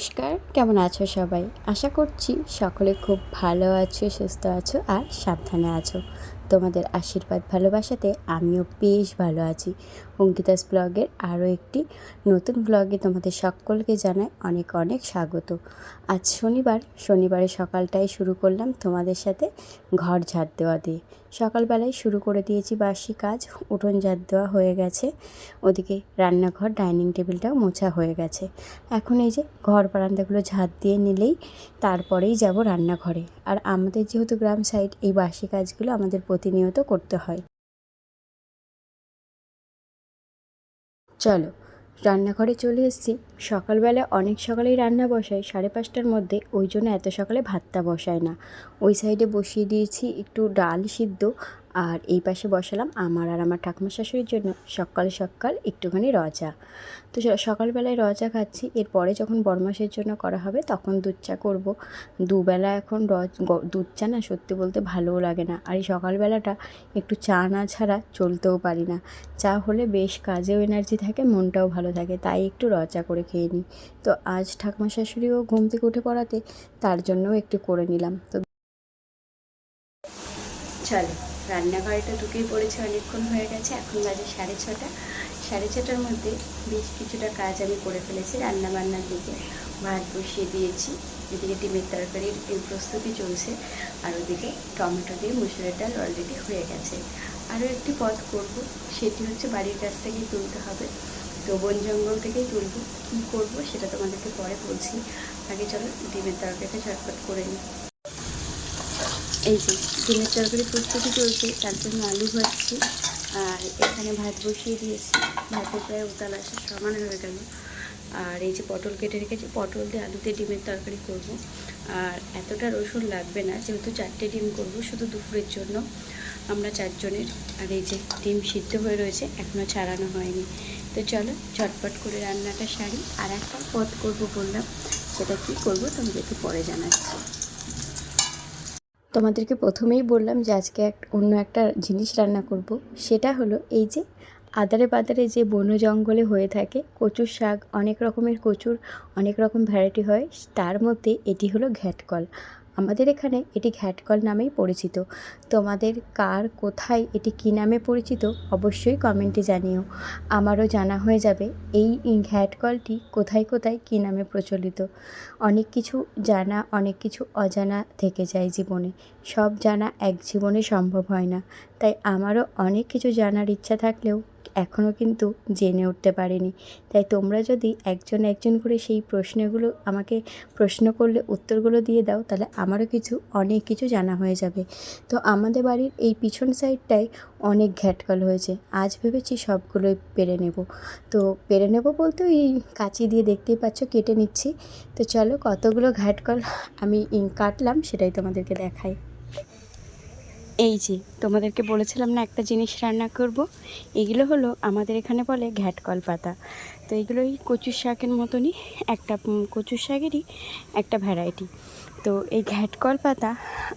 নমস্কার, কেমন আছো সবাই? আশা করছি সকলে খুব ভালো আছো, সুস্থ আছো আর সাবধানে আছো। তোমাদের আশীর্বাদ ভালোবাসাতে আমিও বেশ ভালো আছি। অঙ্কিতাস ব্লগের আরও একটি নতুন ব্লগে তোমাদের সকলকে জানাই অনেক অনেক স্বাগত। আজ শনিবার, শনিবারে সকালটাই শুরু করলাম তোমাদের সাথে ঘর ঝাড় দেওয়া দিয়ে। সকালবেলায় শুরু করে দিয়েছি বাসি কাজ, উঠোন ঝাড় দেওয়া হয়ে গেছে। ওদিকে রান্নাঘর, ডাইনিং টেবিলটাও মোছা হয়ে গেছে। এখন এই যে ঘর বারান্দাগুলো ঝাঁট দিয়ে নিলেই তারপরেই যাব রান্নাঘরে। আর আমাদের যেহেতু গ্রাম সাইড, এই বাসি কাজগুলো আমাদের প্রতিনিয়ত করতে হয়। চলো, রান্নাঘরে চলে এসেছি। সকালবেলা অনেক সকালেই রান্না বসাই, সাড়ে পাঁচটার মধ্যে। ওই জন্য এত সকালে ভাতটা বসায় না। ওই সাইডে বসিয়ে দিয়েছি একটু ডাল সিদ্ধ আর এই পাশে বসালাম আমার আর আমার ঠাকুমা শাশুড়ির জন্য সকাল সকাল একটুখানি রজা। তো সকালবেলায় রজা খাচ্ছি, এরপরে যখন বরমাসের জন্য করা হবে তখন দুধ চা করব। দুবেলা এখন রজ দুধ চা না সত্যি বলতে ভালোও লাগে না। আর এই সকালবেলাটা একটু চা না ছাড়া চলতেও পারি না। চা হলে বেশ কাজেও এনার্জি থাকে, মনটাও ভালো থাকে, তাই একটু রচা করে খেয়ে নিই। তো আজ ঠাকুমা শাশুড়িও ঘুম থেকে উঠে পড়াতে তার জন্যও একটু করে নিলাম। তো চলো। রান্নাঘরেটা ঢুকেই পড়েছে অনেকক্ষণ হয়ে গেছে। এখন বাজে সাড়ে ছটা। সাড়ে ছটার মধ্যে বেশ কিছুটা কাজ আমি করে ফেলেছি রান্না বান্নার দিকে। ভাত বসিয়ে দিয়েছি। এদিকে ডিমের তরকারির প্রস্তুতি চলছে। আর ওদিকে টমেটো দিয়ে মুসুরের ডাল অলরেডি হয়ে গেছে। আরও একটি পদ করব, সেটি হচ্ছে বাড়ির কাছ থেকেই তুলতে হবে। তো বন জঙ্গল থেকেই তুলব। কী করব সেটা তোমাদেরকে পরে বলছি। আগে চলো ডিমের তরকারিটা ঝটপট করে নিই। এই যে, ডিমের তরকারি প্রস্তুতি চলছে, তার জন্য আলু ভাজছি, আর এখানে ভাত বসিয়ে দিয়েছি। ভাতের প্রায় উতাল আসা সমান হয়ে গেল। আর এই যে পটল কেটে রেখেছি, পটল দিয়ে আলুতে ডিমের তরকারি করব। আর এতটা রসুন লাগবে না, যেহেতু চারটে ডিম করব, শুধু দুপুরের জন্য। আমরা চারজনের, আর এই যে ডিম সিদ্ধ হয়ে রয়েছে এখনও ছাড়ানো হয়নি। তো চলো চটপট করে রান্নাটা সারি। আর একটা পদ করব বললাম, সেটা কী করব, তোমাদেরকে পরে জানাচ্ছি। তোমাদেরকে প্রথমেই বললাম যে আজকে এক, অন্য একটা জিনিস রান্না করব। সেটা হলো এই যে আদারে বাদারে যে বন জঙ্গলে হয়ে থাকে কচুর শাক, অনেক রকমের কচুর, অনেক রকম ভ্যারাইটি হয়, তার মধ্যে এটি হলো ঘ্যাটকল। আমাদের এখানে এটি ঘ্যাটকল নামেই পরিচিত। তোমাদের কার কোথায় এটি কী নামে পরিচিত অবশ্যই কমেন্টে জানিও। আমারও জানা হয়ে যাবে এই ঘ্যাটকলটি কোথায় কোথায় কী নামে প্রচলিত। অনেক কিছু জানা, অনেক কিছু অজানা থেকে যায় জীবনে। সব জানা এক জীবনে সম্ভব হয় না। তাই আমারও অনেক কিছু জানার ইচ্ছা থাকলেও এখনও কিন্তু জেনে উঠতে পারিনি। তাই তোমরা যদি একজন একজন করে সেই প্রশ্নগুলো আমাকে প্রশ্ন করলে উত্তরগুলো দিয়ে দাও, তাহলে আমারও কিছু, অনেক কিছু জানা হয়ে যাবে। তো আমাদের বাড়ির এই পিছন সাইডটায় অনেক ঘ্যাটকল হয়েছে। আজ ভেবেছি সবগুলোই পেরে নেব। তো পেরে নেব বলতে ওই কাঁচি দিয়ে দেখতেই পাচ্ছ, কেটে নিচ্ছি। তো চলো কতগুলো ঘাটকল আমি কাটলাম, সেটাই তোমাদেরকে দেখাই। এই যে, তোমাদেরকে বলেছিলাম না একটা জিনিস রান্না করব? এগুলো হলো আমাদের এখানে বলে ঘ্যাটকল পাতা তো এগুলো কচুর শাকের মতনই, একটা কচুর শাকেরই একটা ভ্যারাইটি তো এই ঘ্যাটকল পাতা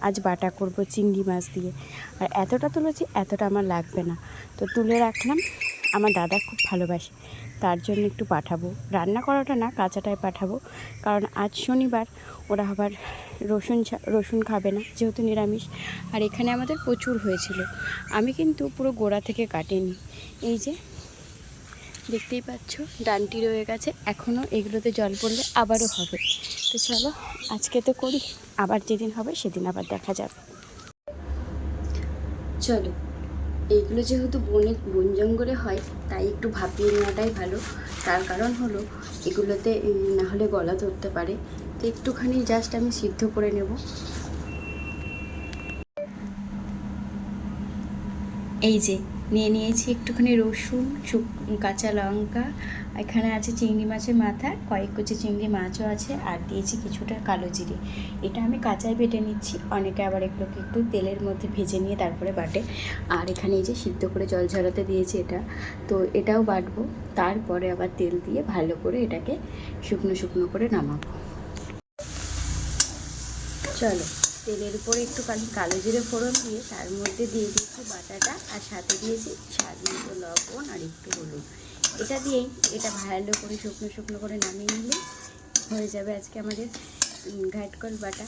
আজ বাটা করব চিংড়ি মাছ দিয়ে। আর এতটা তুলেছি, এতটা আমার লাগবে না। তো তুলে রাখলাম, আমার দাদা খুব ভালোবাসে। তার জন্য একটু পাঠাবো। রান্না করাটা না, কাঁচাটাই পাঠাবো। কারণ আজ শনিবার, ওরা আবার রসুন রসুন খাবে না, যেহেতু নিরামিষ। আর এখানে আমাদের প্রচুর হয়েছিল। আমি কিন্তু পুরো গোড়া থেকে কাটিনি। এই যে, দেখতেই পাচ্ছ, ডানটি রয়ে গেছে। এখনও এগুলোতে জল পড়লে আবারও হবে। তো চলো, আজকে তো করি। আবার যেদিন হবে, সেদিন আবার দেখা যাবে। চলো এইগুলো যেহেতু বনে, বন জঙ্গলে হয়, তাই একটু ভাপিয়ে নেওয়াটাই ভালো। তার কারণ হলো, এগুলোতে না হলে গলা ধরতে পারে। তো একটুখানি জাস্ট আমি সিদ্ধ করে নেব। এই যে, নিয়ে নিয়েছি একটুখানি রসুন, শুক কাঁচা লঙ্কা, এখানে আছে চিংড়ি মাছের মাথা, কয়েক কুচি চিংড়ি মাছও আছে, আর দিয়েছি কিছুটা কালো জিরে। এটা আমি কাঁচায় বেটে নিচ্ছি, অনেকে আবার এগুলোকে একটু তেলের মধ্যে ভেজে নিয়ে তারপরে বাটে। আর এখানে এই যে সিদ্ধ করে জল ঝরাতে দিয়েছি এটা, তো এটাও বাটবো, তারপরে আবার তেল দিয়ে ভালো করে এটাকে শুকনো শুকনো করে নামাবো। চলো। তেলের উপরে একটু কালো জিরে ফোড়ন দিয়ে তার মধ্যে দিয়ে দিয়েছি বাটাটা আর সাথে দিয়েছি স্বাদ মতো লবণ আর একটু হলুদ। এটা দিয়েই এটা ভালো করে শুকনো শুকনো করে নামিয়ে নিলে হয়ে যাবে আজকে আমাদের ঘাটকল বাটা।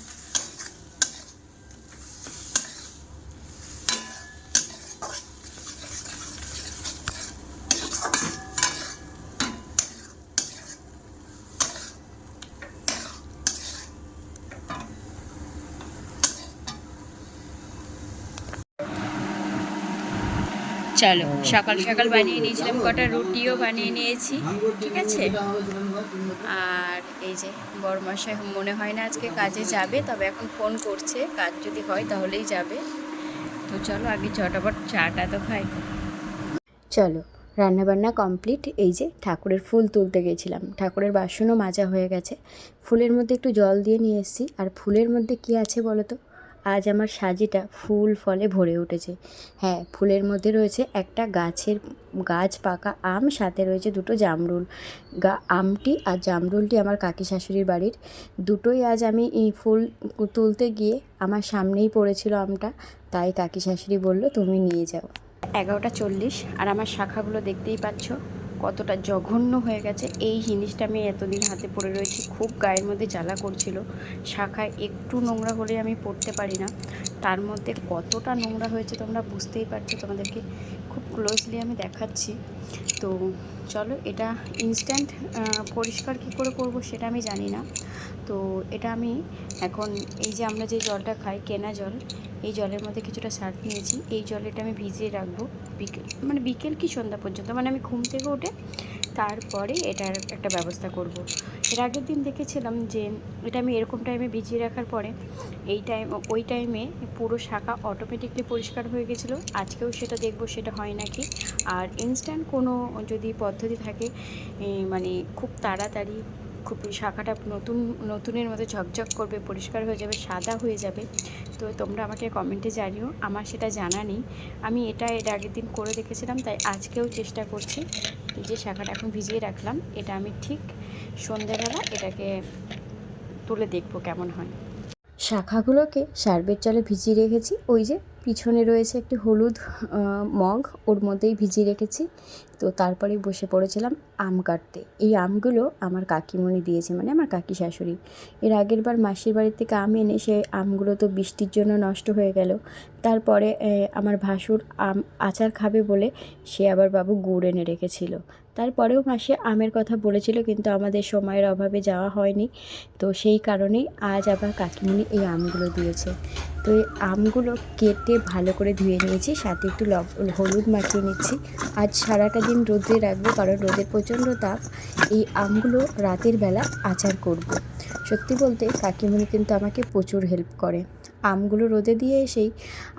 চলো, সকাল সকাল বানিয়ে নিয়েছিলাম, কটা রুটিও বানিয়ে নিয়েছি, ঠিক আছে? আর এই যে বড়মশাই মনে হয় না আজকে কাজে যাবে, তবে এখন ফোন করছে, কাজ যদি হয় তাহলেই যাবে। তো চলো, আগে চটাপট চাটা তো খাই। চলো, রান্নাবান্না কমপ্লিট, এই যে, ঠাকুরের ফুল তুলতে গেছিলাম। ঠাকুরের বাসনও মাজা হয়ে গেছে। ফুলের মধ্যে একটু জল দিয়ে নিয়ে এসেছি। আর ফুলের মধ্যে কি আছে বলো তো? আজ আমার সাজিটা ফুল ফলে ভরে উঠেছে। হ্যাঁ ফুলের মধ্যে রয়েছে একটা গাছের গাছ পাকা আম, সাথে রয়েছে দুটো জামরুল। গা, আমটি আর জামরুলটি আমার কাকি শাশুড়ির বাড়ির। দুটোই আজ আমি ফুল তুলতে গিয়ে আমার সামনেই পড়েছিল আমটা। তাই কাকি শাশুড়ি বলল, তুমি নিয়ে যাও। এগারোটা চল্লিশ, আর আমার শাখাগুলো দেখতেই পাচ্ছ। কতটা জঘন্য হয়ে গেছে, এই জিনিসটা আমি এতদিন হাতে পড়ে রয়েছি। খুব গায়ের মধ্যে জ্বালা করছিল। শাখায় একটু নোংরা হলে আমি পড়তে পারি না। তার মধ্যে কতটা নোংরা হয়েছে তোমরা বুঝতেই পারছ তোমাদেরকে। খুব ক্লোজলি আমি দেখাচ্ছি। তো চলো, এটা ইনস্ট্যান্ট পরিষ্কার কী করে করব সেটা আমি জানি না। তো এটা আমি এখন এই যে আমরা যে জলটা খাই, কেনা জল এই জলের মধ্যে কিছুটা সার্ফ নিয়েছি। এই জলেটা আমি ভিজিয়ে রাখব বিকেল মানে বিকেল কি সন্ধ্যা পর্যন্ত মানে আমি ঘুম থেকে উঠে তারপরে এটার একটা ব্যবস্থা করব। এর আগের দিন দেখেছিলাম যে এটা আমি এরকম টাইমে ভিজিয়ে রাখার পরে এই টাইম ওই টাইমে পুরো শাখা অটোমেটিকলি পরিষ্কার হয়ে গেছিল। আজকেও সেটা দেখব, সেটা হয় নাকি? আর ইনস্ট্যান্ট কোনো যদি পদ্ধতি থাকে মানে খুব তাড়াতাড়ি খুব শাখাটা নতুন নতুনের মতো ঝকঝক করবে, পরিষ্কার হয়ে যাবে, সাদা হয়ে যাবে। তো তোমরা আমাকে কমেন্টে জানিও, আমার সেটা জানা নেই। আমি এটা এর আগের দিন করে দেখেছিলাম, তাই আজকেও চেষ্টা করছি যে শাখাটা এখন ভিজিয়ে রাখলাম। এটা আমি ঠিক সন্ধ্যাবেলা এটাকে তুলে দেখব কেমন হয়। শাখাগুলোকে সার্বের জলে ভিজিয়ে রেখেছি, ওই যে পিছনে রয়েছে একটি হলুদ মগ। ওর মধ্যেই ভিজিয়ে রেখেছি। তো তারপরে বসে পড়েছিলাম আম কাটতে। এই আমগুলো আমার কাকিমণি দিয়েছে মানে আমার কাকি শাশুড়ি। এর আগের বার মাসির বাড়ির থেকে আম এনে সে আমগুলো তো বৃষ্টির জন্য নষ্ট হয়ে গেল। তারপরে আমার ভাসুর আম আচার খাবে বলে সে আবার বাবু গুড় এনে রেখেছিল। তারপরেও মাসে আমের কথা বলেছিল, কিন্তু আমাদের সময়ের অভাবে যাওয়া হয়নি। তো সেই কারণেই আজ আবার কাকিমণি এই আমগুলো দিয়েছে। তো এই আমগুলো কেটে ভালো করে ধুয়ে নিয়েছি, সাথে একটু লব, হলুদ মাখিয়ে নিচ্ছি। আজ সারাটা দিন রোদে রাখব, কারণ রোদের প্রচণ্ড তাপ। এই আমগুলো রাতের বেলা আচার করব। সত্যি বলতে কাকিমণি কিন্তু আমাকে প্রচুর হেল্প করে। আমগুলো রোদে দিয়ে এসেই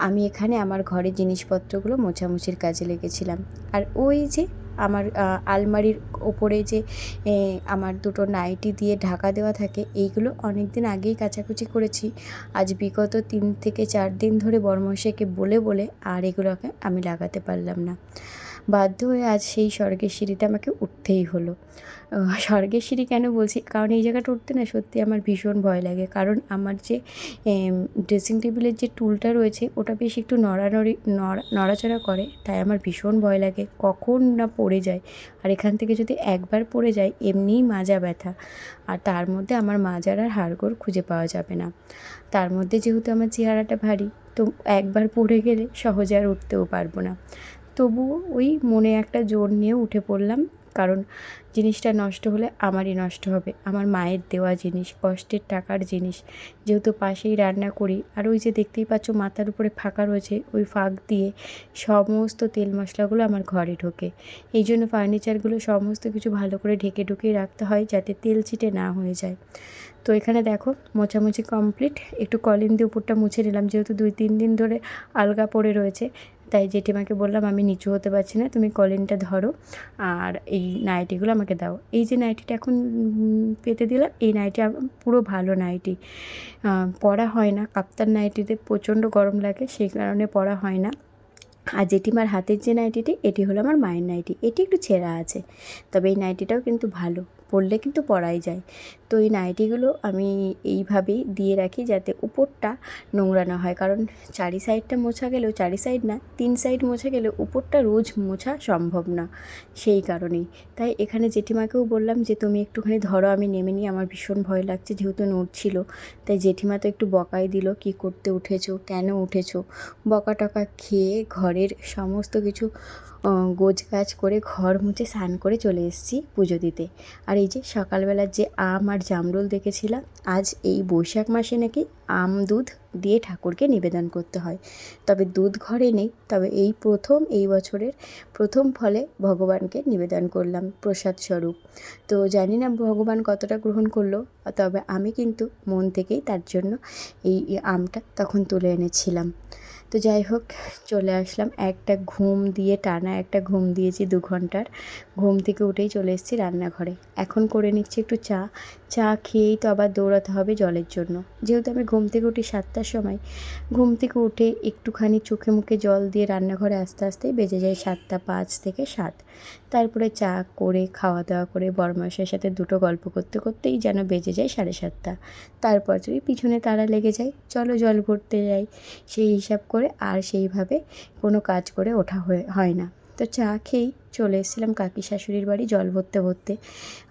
আমি এখানে আমার ঘরের জিনিসপত্রগুলো মোছামুছির কাজে লেগেছিলাম। আর ওই যে আমার আলমারির ওপরে যে আমার দুটো নাইটি দিয়ে ঢাকা দেওয়া থাকে, এইগুলো অনেক দিন আগেই কাচাকুচি করেছি। আজ বিগত তিন থেকে চার দিন ধরে বর্মশাইকে বলে বলে আর এগুলোকে আমি লাগাতে পারলাম না। বাধ্য হয়ে আজ সেই স্বর্গের সিঁড়িতে আমাকে উঠতেই হলো। স্বর্গের সিঁড়ি কেন বলছি? কারণ এই জায়গাটা উঠতে না সত্যি আমার ভীষণ ভয় লাগে। কারণ আমার যে ড্রেসিং টেবিলের যে টুলটা রয়েছে, ওটা বেশ একটু নড়ানড়ি, নড়া, নড়াচড়া করে, তাই আমার ভীষণ ভয় লাগে। কখন না পড়ে যায়। আর এখান থেকে যদি একবার পড়ে যায়, এমনিই মাজা ব্যথা। আর তার মধ্যে আমার মাজার আর হাড়গোড় খুঁজে পাওয়া যাবে না। তার মধ্যে যেহেতু আমার চেহারাটা ভারী, তো একবার পড়ে গেলে সহজে আর উঠতেও পারব না। তবুও ওই মনে একটা জোর নিয়ে উঠে পড়লাম, কারণ জিনিসটা নষ্ট হলে আমারই নষ্ট হবে। আমার মায়ের দেওয়া জিনিস, কষ্টের টাকার জিনিস, যেহেতু পাশেই রান্না করি, আর ওই যে দেখতেই পাচ্ছ মাথার উপরে ফাঁকা রয়েছে, ওই ফাঁক দিয়ে সমস্ত তেল মশলাগুলো আমার ঘরে ঢোকে। এই জন্য ফার্নিচারগুলো সমস্ত কিছু ভালো করে ঢেকে ঢুকিয়ে রাখতে হয় যাতে তেল ছিটে না হয়ে যায়। তো এখানে দেখো, মোছামুছি কমপ্লিট একটু কলিন দিয়ে উপরটা মুছে নিলাম, যেহেতু দুই তিন দিন ধরে আলগা পড়ে রয়েছে। তাই জেঠিমাকে বললাম, আমি নিচু হতে পারছি না, তুমি কলিনটা ধরো আর এই নাইটিগুলো আমাকে দাও। এই যে নাইটিটা এখন পেতে দিলাম, এই নাইটি পুরো ভালো নাইটি। পরা হয় না, কাপ্তান নাইটিতে প্রচণ্ড গরম লাগে, সেই কারণে পরা হয় না। আর জেঠিমার হাতের যে নাইটিটি, এটি হলো আমার মায়ের নাইটি, এটি একটু ছেঁড়া আছে, তবে এই নাইটিটাও কিন্তু ভালো, পরলে কিন্তু পরাই যায়। তো এই নাইটিগুলো আমি এইভাবেই দিয়ে রাখি যাতে উপরটা নোংরা না হয়। কারণ চারি সাইডটা মোছা গেলেও, চারি সাইড না, তিন সাইড মোছা গেলে উপরটা রোজ মোছা সম্ভব না সেই কারণেই। তাই এখানে জেঠিমাকেও বললাম যে, তুমি একটুখানি ধরো, আমি নেমে নিই আমার ভীষণ ভয় লাগছে যেহেতু নড়ছিল। তাই জেঠিমা তো একটু বকাই দিল, কি করতে উঠেছো? কেন উঠেছো? বকা টকা খেয়ে ঘরের সমস্ত কিছু গোজ গাছ করে ঘর মুছে স্নান করে চলে এসেছি পুজো দিতে। আর এই যে সকালবেলার যে আম আর জামরুল দেখেছিলাম, আজ এই বৈশাখ মাসে নাকি আম দুধ দিয়ে ঠাকুরকে নিবেদন করতে হয়। তবে দুধ ঘরে নেই, তবে এই প্রথম, এই বছরের প্রথম ফলে ভগবানকে নিবেদন করলাম প্রসাদ স্বরূপ। তো জানি না ভগবান কতটা গ্রহণ করল, তবে আমি কিন্তু মন থেকেই তার জন্য এই আমটা তখন তুলে এনেছিলাম। তো যাই হোক, চলে আসলাম। একটা ঘুম দিয়ে, টানা একটা ঘুম দিয়েছি দু ঘণ্টার। ঘুম থেকে উঠেই চলে এসেছি রান্নাঘরে। এখন করে নিচ্ছি একটু চা। চা খেয়েই তো আবার দৌড়াতে হবে জলের জন্য। যেহেতু আমি ঘুম থেকে উঠি সাতটার সময়, ঘুম থেকে উঠে একটুখানি চোখে মুখে জল দিয়ে রান্নাঘরে আস্তে আস্তে বেজে যায় সাতটা পাঁচ থেকে সাত। তারপরে চা করে, খাওয়া দাওয়া করে, বরমাসের সাথে দুটো গল্প করতে করতেই যেন বেজে যায় সাড়ে সাতটা। তারপর যদি পিছনে তারা লেগে যায়, চলো জল ভরতে যাই, সেই হিসাব করে আর সেইভাবে কোনো কাজ করে ওঠা হয়ে, হয় না। তো চা খেয়েই চলে এসেছিলাম কাকি শাশুড়ির বাড়ি জল ভরতে ভরতে।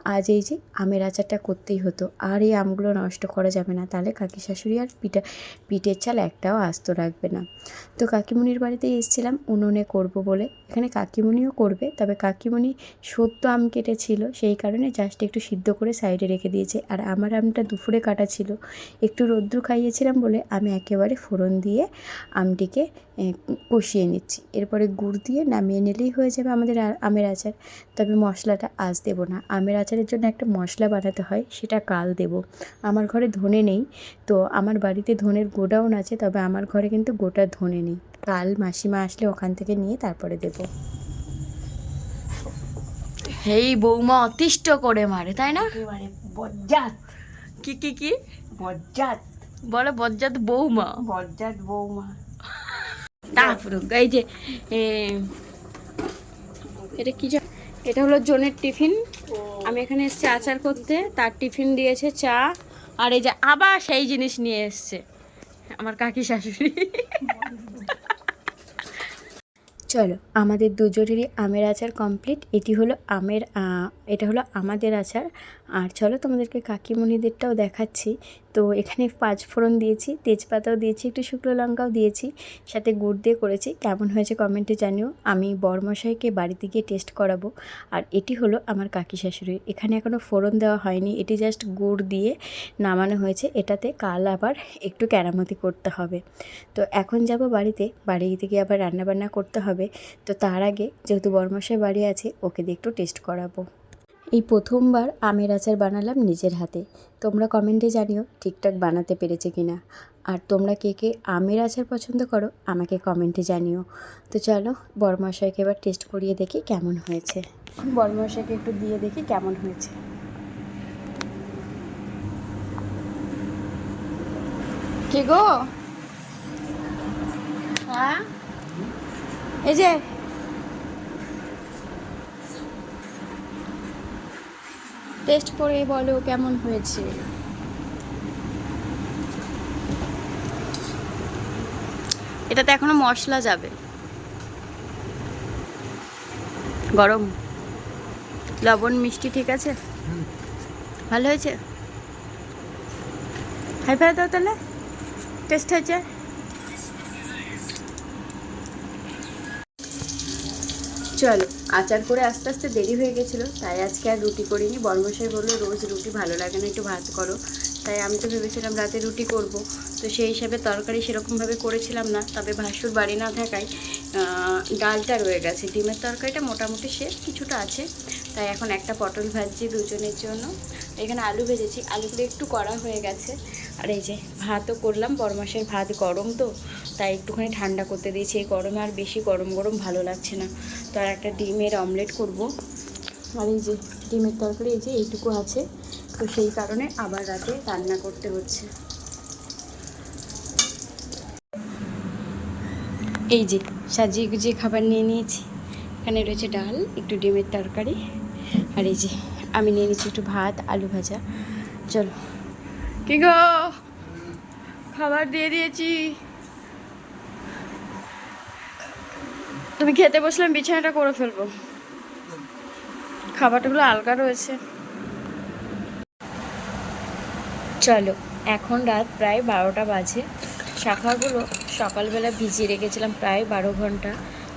আজ এই যে আমের আচারটা করতেই হতো। আর এই আমগুলো নষ্ট করা যাবে না। তাহলে কাকি শাশুড়ি আর পিঠা, পিঠের চাল একটাও আস্ত রাখবে না। তো কাকিমুনির বাড়িতেই এসেছিলাম, উনুনে করব বলে। এখানে কাকিমুনিও করবে, তবে কাকিমুনি সদ্য আম কেটেছিল। সেই কারণে জাস্ট একটু সিদ্ধ করে সাইডে রেখে দিয়েছে। আর আমার আমটা দুপুরে কাটা ছিল। একটু রোদ্দুর খাইয়েছিলাম বলে আমি একেবারে ফোড়ন দিয়ে আমটিকে কষিয়ে নিচ্ছি। এরপরে গুড় দিয়ে নামিয়ে নিলেই হয়ে যাবে আমাদের আমের আচার। তবে মশলাটা আজ দেবো না। আমের আচারের জন্য একটা মশলা বানাতে হয় সেটা কাল দেব। আমার ঘরে ধনে নেই তো আমার বাড়িতে ধনের গোডাউন আছে তবে আমার ঘরে কিন্তু গোটা ধনে নেই। কাল মাসিমা আসলে ওখান থেকে নিয়ে তারপরে দেবো। এই বৌমা অতিষ্ঠ করে মারে তাই না? বজ্জাত। কি কি কি? বজ্জাত। বলে বজ্জাত বৌমা। বজ্জাত বৌমা। তারপরে এই যে এ, এটা কি এটা হলো জনের টিফিন। আমি এখানে এসেছি আচার করতে। তার টিফিন দিয়েছে চা। আর এই যে আবার সেই জিনিস নিয়ে এসছে। আমার কাকি শাশুড়ি। চলো, আমাদের দুজনেরই আমের আচার কমপ্লিট এটি হলো আমের এটা হলো আমাদের আচার। আর চলো, তোমাদেরকে কাকিমণিদেরটাও দেখাচ্ছি। তো এখানে পাঁচ ফোড়ন দিয়েছি, তেজপাতাও দিয়েছি, একটু শুকনো লঙ্কাও দিয়েছি, সাথে গুড় দিয়ে করেছি। কেমন হয়েছে কমেন্টে জানিও। আমি বরমশাইকে বাড়িতে গিয়ে টেস্ট করাবো। আর এটি হলো আমার কাকি শাশুড়ির। এখানে এখনও ফোড়ন দেওয়া হয়নি। এটি জাস্ট গুড় দিয়ে নামানো হয়েছে। এটাতে কাল আবার একটু কেরামতি করতে হবে। তো এখন যাব বাড়িতে। বাড়িতে গিয়ে আবার রান্নাবান্না করতে হবে। তো তার আগে যেহেতু বরমশাই বাড়ি আছে ওকে দিয়ে একটু টেস্ট করাবো। এই প্রথমবার আমের আচার বানালাম নিজের হাতে। তোমরা কমেন্টে জানিও ঠিকঠাক বানাতে পেরেছে কি না আর তোমরা কে কে আমের আচার পছন্দ করো আমাকে কমেন্টে জানিও। তো চলো বরমশাইকে এবার টেস্ট করিয়ে দেখি কেমন হয়েছে। বরমশাইকে একটু দিয়ে দেখি কেমন হয়েছে। কি গো? হ্যাঁ? এই যে। টেস্ট করে বলো কেমন হয়েছে। এটাতে এখনও মশলা যাবে। গরম। লবণ, মিষ্টি ঠিক আছে? ভালো হয়েছে? হাই ফাই দাও তাহলে। টেস্ট হয়েছে? চলো, আচার করে আস্তে আস্তে দেরি হয়ে গেছিল, তাই আজকে আর রুটি করিনি। বর্মশাই বলল, রোজ রুটি ভালো লাগে না, একটু ভাত করো। তাই আমি তো ভেবেছিলাম রাতে রুটি করব। তো সেই হিসাবে তরকারি সেরকমভাবে করেছিলাম না, তবে ভাসুর বাড়ি না থাকায় ডালটা রয়ে গেছে। ডিমের তরকারিটা মোটামুটি সে কিছুটা আছে। তাই এখন একটা পটল ভাজছি দুজনের জন্য। এখানে আলু ভেজেছি, আলুগুলো একটু কড়া হয়ে গেছে। আর এই যে ভাতও করলাম বরমাসের ভাত গরম তো, তাই একটুখানি ঠান্ডা করতে দিয়েছি। এই গরমে আর বেশি গরম গরম ভালো লাগছে না। তো আর একটা ডিমের অমলেট করব। আর এই যে ডিমের তরকারি এই যে এইটুকু আছে, তো সেই কারণে আবার রাতে রান্না করতে হচ্ছে। এই যে সাজিয়ে গুজিয়ে খাবার নিয়ে নিয়েছি। এখানে রয়েছে ডাল, একটু ডিমের তরকারি। আর এই যে, আমি নিয়ে নিচ্ছি একটু ভাত, আলু ভাজা। চলো। কি গো? খাবার দিয়ে দিয়েছি। তুমি খেতে বসলাম বিছানাটা করে ফেলব। খাবারটাগুলো আলগা রয়েছে। চলো, এখন রাত প্রায় বারোটা বাজে। শাখাগুলো সকালবেলা ভিজিয়ে রেখেছিলাম প্রায় বারো ঘণ্টা।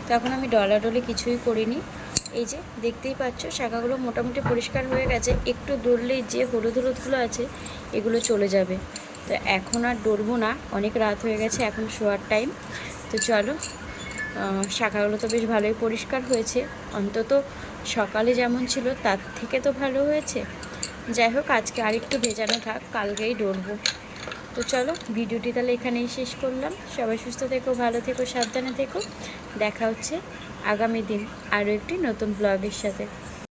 তো এখন আমি ডলাডলি কিছুই করিনি। এই যে দেখতেই পাচ্ছ, শাখাগুলো মোটামুটি পরিষ্কার হয়ে গেছে। একটু দৌড়লেই যে হলুদ হলুদগুলো আছে, এগুলো চলে যাবে। তো এখন আর ডরবো না, অনেক রাত হয়ে গেছে, এখন শোয়ার টাইম তো চলো শাখাগুলো তো বেশ ভালোই পরিষ্কার হয়েছে। অন্তত সকালে যেমন ছিল, তার থেকে তো ভালো হয়েছে। যাই হোক, আজকে আরেকটু ভেজানো থাক, কালকেই ডরবো তো চলো, ভিডিওটি তাহলে এখানেই শেষ করলাম। সবাই সুস্থ থেকো, ভালো থেকো, সাবধানে থেকো। দেখা হচ্ছে আগামী দিন আরও একটি নতুন ব্লগের সাথে।